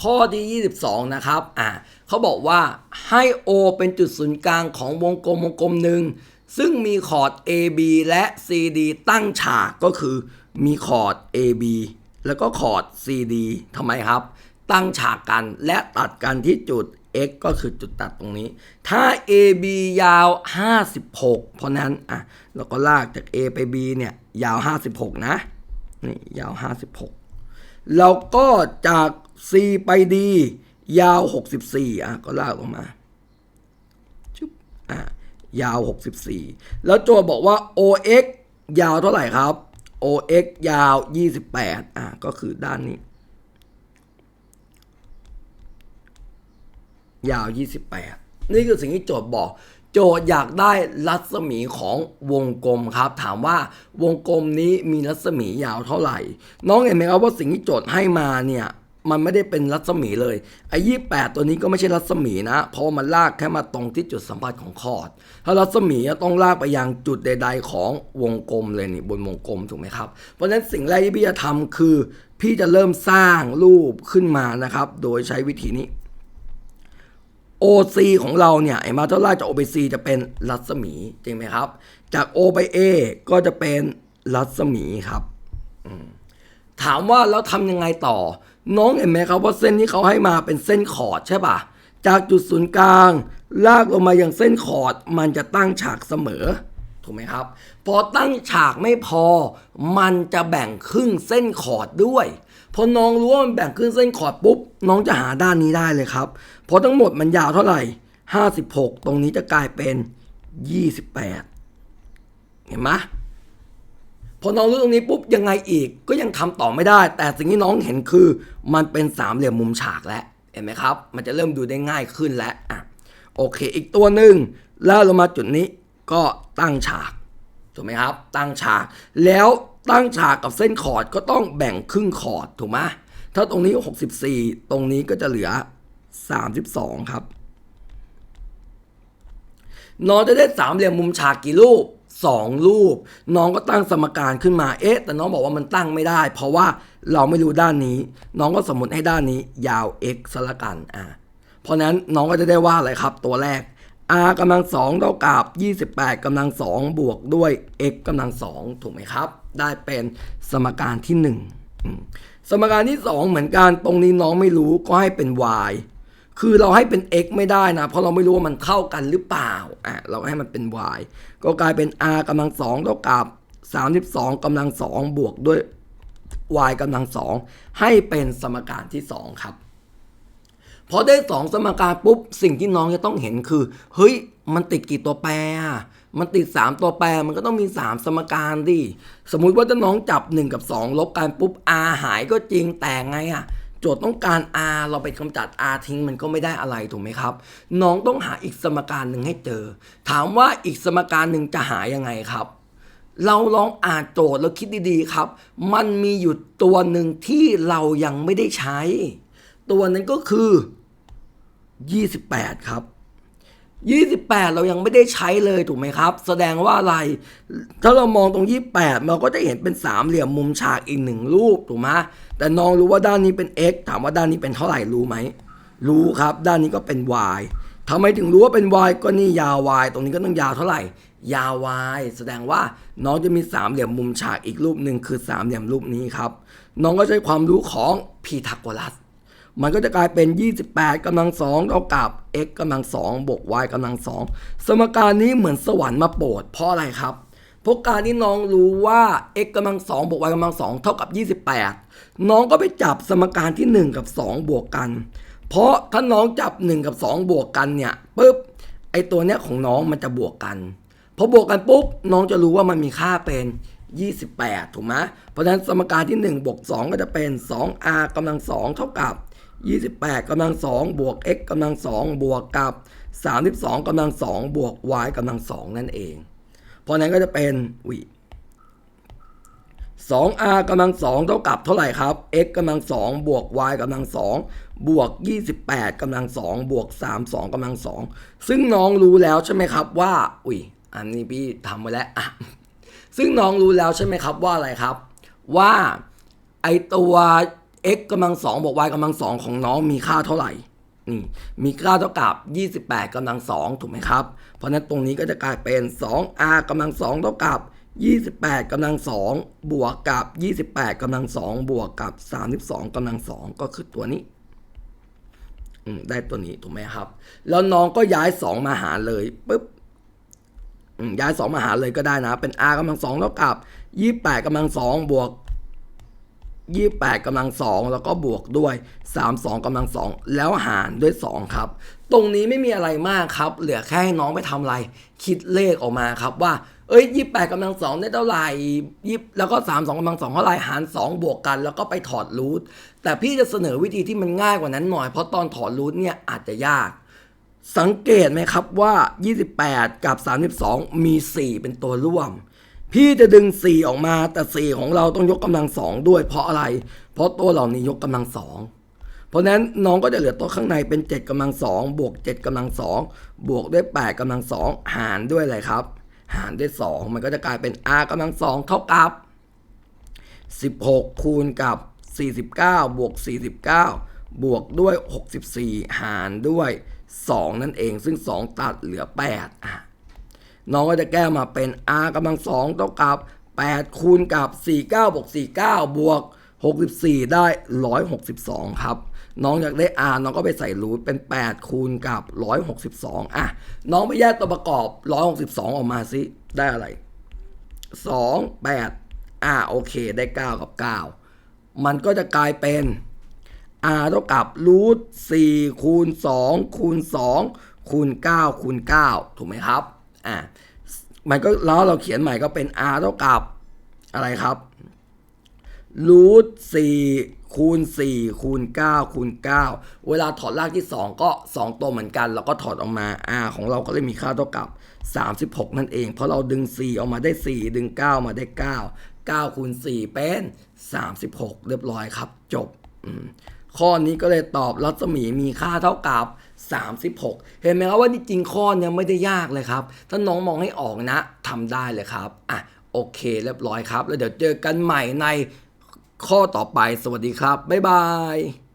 ข้อที่ 22 นะครับ อะเขาบอกว่าให้ O เป็นจุดศูนย์กลางของวงกลมวงกลมหนึ่ง ซึ่งมีคอร์ด AB และ CD ตั้งฉากก็คือมีคอร์ด AB แล้วก็คอร์ด CD ทำไมครับ ตั้งฉากกันและตัดกันที่จุด X ก็คือจุดตัดตรงนี้ ถ้า AB ยาว 56 เพราะนั้นอะเราก็ลากจาก A ไป B เนี่ย ยาว 56 นะ นี่ ยาว 56แล้วก็จาก C ไป D ยาว 64อะก็ลากลงมาชุบอะยาว 64 แล้วโจทย์บอกว่า OX ยาวเท่าไหร่ครับ OX ยาว 28อะก็คือด้านนี้ ยาว 28 นี่คือสิ่งที่โจทย์บอก โจทย์อยากได้รัศมีของวงกลมครับ ถามว่าวงกลมนี้มีรัศมียาวเท่าไหร่ น้องเห็นไหมครับว่าสิ่งที่โจทย์ให้มาเนี่ย มันไม่ได้เป็นรัศมีเลยไอ้ยี่แปดตัวนี้ก็ไม่ใช่รัศมีนะ เพราะมันลากแค่มาตรงที่จุดสัมผัสของคอร์ดถ้ารัศมีจะต้องลากไปยังจุดใด ๆ ของวงกลมเลยนี่บนวงกลมถูกไหมครับ เพราะฉะนั้นสิ่งแรกที่พี่จะทำคือ พี่จะเริ่มสร้างรูปขึ้นมานะครับ โดยใช้วิธีนี้ OC ของเราเนี่ยไอ้มาเท่าไรจาก O ไป C จะเป็นรัศมีจริงไหมครับ จาก O ไป A ก็จะเป็นรัศมีครับถามว่าแล้วทำยังไงต่อ น้องเห็นไหมครับว่าเส้นที่เขาให้มาเป็นเส้นขอดใช่ปะจากจุดศูนย์กลาง ลากลงมาอย่างเส้นขอด มันจะตั้งฉากเสมอ ถูกไหมครับ พอตั้งฉากไม่พอ มันจะแบ่งครึ่งเส้นขอดด้วย พอน้องรู้ว่ามันแบ่งครึ่งเส้นขอดปุ๊บ น้องจะหาด้านนี้ได้เลยครับ เพราะทั้งหมดมันยาวเท่าไหร่ 56 ตรงนี้จะกลายเป็น 28 เห็นไหม พอน้องรู้ตรงนี้ปุ๊บยังไงอีกก็ยังทำต่อไม่ได้ แต่สิ่งที่น้องเห็นคือ มันเป็นสามเหลี่ยมมุมฉากแล้วเห็นไหมครับ มันจะเริ่มดูได้ง่ายขึ้นแล้วอะโอเค อีกตัวหนึ่งแล้วลงมาจุดนี้ก็ตั้งฉากถูกไหมครับ ตั้งฉาก แล้วตั้งฉากกับเส้นขอดก็ต้องแบ่งครึ่งขอดถูกไหมถ้าตรงนี้ 64 ตรงนี้ก็จะเหลือ 32 ครับน้องจะได้สามเหลี่ยมมุมฉากกี่รูป สองรูป น้องก็ตั้งสมการขึ้นมาเอ๊ะแต่น้องบอกว่ามันตั้งไม่ได้ เพราะว่าเราไม่รู้ด้านนี้ น้องก็สมมติให้ด้านนี้ยาว x สละกันอ่าเพราะนั้นน้องก็จะได้ว่าอะไรครับ ตัวแรก r กำลังสองเท่ากับ 28กำลังสองบวกด้วย x กำลังสองถูกไหมครับ ได้เป็นสมการที่หนึ่งสมการที่สองเหมือนกันตรงนี้น้องไม่รู้ก็ให้เป็น y คือเราให้เป็น x ไม่ได้นะ เพราะเราไม่รู้ว่ามันเท่ากันหรือเปล่าอะเราให้มันเป็น y ก็กลายเป็น r กำลังสองเท่ากับ 32กำลังสองบวกด้วย y กำลังสองให้เป็นสมการที่สองครับพอได้สองสมการปุ๊บ สิ่งที่น้องจะต้องเห็นคือ เฮ้ย มันติดกี่ตัวแปรอะมันติด 3 ตัวแปรมันก็ต้องมี 3 สมการดิสมมุติว่าถ้าน้องจับ 1 กับ 2 ลบกันปุ๊บ r หายก็จริงแต่ไงอะ โจทย์ต้องการ r เราไปกำจัด r ทิ้งมันก็ไม่ได้อะไรถูกไหมครับ น้องต้องหาอีกสมการหนึ่งให้เจอ ถามว่าอีกสมการหนึ่งจะหายังไงครับ เราลองอ่านโจทย์แล้วคิดดีๆครับ มันมีอยู่ตัวหนึ่งที่เรายังไม่ได้ใช้ ตัวนั้นก็คือ 28 ครับ 28 เรายังไม่ได้ใช้เลยถูกไหมครับ แสดงว่าอะไร ถ้าเรามองตรง 28 เราก็จะเห็นเป็นสามเหลี่ยมมุมฉากอีกหนึ่งรูปถูกไหมแต่น้องรู้ว่าด้านนี้เป็น x ถามว่าด้านนี้เป็นเท่าไหร่รู้ไหม รู้ครับ ด้านนี้ก็เป็น y ทำไมถึงรู้ว่าเป็น y ก็นี่ยาว y ตรงนี้ก็ต้องยาวเท่าไหร่ ยาว y แสดงว่าน้องจะมีสามเหลี่ยมมุมฉากอีกรูปหนึ่งคือสามเหลี่ยมรูปนี้ครับ น้องก็ใช้ความรู้ของพีทาโกรัส มันก็จะกลายเป็น 28กำลังสองเท่ากับ x กำลังสองบวก y กำลังสองสมการนี้เหมือนสวรรค์มาโปรดเพราะอะไรครับเพราะการที่น้องรู้ว่า x กำลังสองบวก y กำลังสองเท่ากับ 28 น้องก็ไปจับสมการที่ 1 กับ 2 บวกกัน เพราะถ้าน้องจับ 1 กับ 2 บวกกันเนี่ยปุ๊บไอตัวเนี้ยของน้องมันจะบวกกันพอบวกกันปุ๊บน้องจะรู้ว่ามันมีค่าเป็น28 ถูกไหมเพราะฉะนั้นสมการที่ 1 บวก 2 ก็จะเป็น 2r กำลังสองเท่ากับ 28กำลังสองบวก x กำลังสองบวกกับ 32กำลังสองบวก y กำลังสองนั่นเอง เพราะนั้นก็จะเป็นวิ 2r กำลังสองเท่ากับเท่าไหร่ครับ x กำลังสองบวก y กำลังสองบวก 28กำลังสองบวก 32กำลังสองซึ่งน้องรู้แล้วใช่ไหมครับว่า อุ้ย อันนี้พี่ทำไว้แล้วอะซึ่งน้องรู้แล้วใช่ไหมครับว่าอะไรครับ ว่าไอตัว x กำลังสองบวก y กำลังสองของน้องมีค่าเท่าไหร่นี่มีค่าเท่ากับ 28กำลังสองถูกไหมครับ เพราะนั้นตรงนี้ก็จะกลายเป็น 2r กำลังสองเท่ากับ 28กำลังสองบวกกับ 28กำลังสองบวกกับ 32กำลังสองก็คือตัวนี้ได้ตัวนี้ถูกไหมครับ แล้วน้องก็ย้ายสองมาหารเลยปุ๊บย้ายสองมาหารเลยก็ได้นะ เป็น r กำลังสองเท่ากับยี่แปดกำลังสองบวก ยี่แปดกำลังสองแล้วก็บวกด้วยสามสองกำลังสองแล้วหารด้วยสองครับ ตรงนี้ไม่มีอะไรมากครับ เหลือแค่ให้น้องไปทำอะไร คิดเลขออกมาครับว่า เอ้ยยี่แปดกำลังสองได้เท่าไหร่ยี่แล้วก็สามสองกำลังสองเท่าไหร่หารสองบวกกัน แล้วก็ไปถอดรูท แต่พี่จะเสนอวิธีที่มันง่ายกว่านั้นหน่อย เพราะตอนถอดรูทเนี่ยอาจจะยาก สังเกตไหมครับว่า 28 กับ 32 มี 4 เป็นตัวร่วม พี่จะดึง 4 ออกมาแต่ 4 ของเราต้องยกกำลังสองด้วยเพราะอะไร เพราะตัวเหล่านี้ยกกำลังสองเพราะนั้นน้องก็จะเหลือตัวข้างในเป็น 7กำลังสองบวก7กำลังสองบวกด้วย 8กำลังสองหารด้วยอะไรครับ หารด้วย 2 มันก็จะกลายเป็น r กำลังสองเท่ากับ 16 คูณกับ 49 บวก 49 บวกด้วย 64 หารด้วย 2 นั่นเองซึ่ง 2 ตัดเหลือ8อะ น้องก็จะแก้มาเป็น r กำลังสองเท่ากับ 8 คูณกับ 49บวก49 บวก 64 ได้ 162 ครับ น้องอยากได้ r น้องก็ไปใส่รูทเป็น 8 คูณกับ 162 อะ น้องไปแยกตัวประกอบ 162 ออกมาสิ ได้อะไรสองแปดอ่าโอเค ได้เก้ากับเก้ามันก็จะกลายเป็น r เท่ากับรูทสี่คูณสองคูณสองคูณเก้าคูณเก้าถูกไหมครับ อ่ามันก็แล้วเราเขียนใหม่ก็เป็น r เท่ากับอะไรครับรูทสี่คูณสี่คูณเก้าคูณเก้าเวลาถอดรากที่สองก็สองตัวเหมือนกัน เราก็ถอดออกมา r ของเราก็เลยมีค่าเท่ากับ 36 นั่นเอง เพราะเราดึง 4 ออกมาได้ 4 ดึง 9 มาได้ 9 9คูณ4เป็น 36 เรียบร้อยครับ จบ ข้อนี้ก็เลยตอบรัศมีมีค่าเท่ากับ 36 เห็นไหมครับว่าจริงๆข้อนี้ไม่ได้ยากเลยครับ ถ้าน้องมองให้ออกนะทำได้เลยครับอะโอเคเรียบร้อยครับ แล้วเดี๋ยวเจอกันใหม่ในข้อต่อไปสวัสดีครับ บ๊ายบาย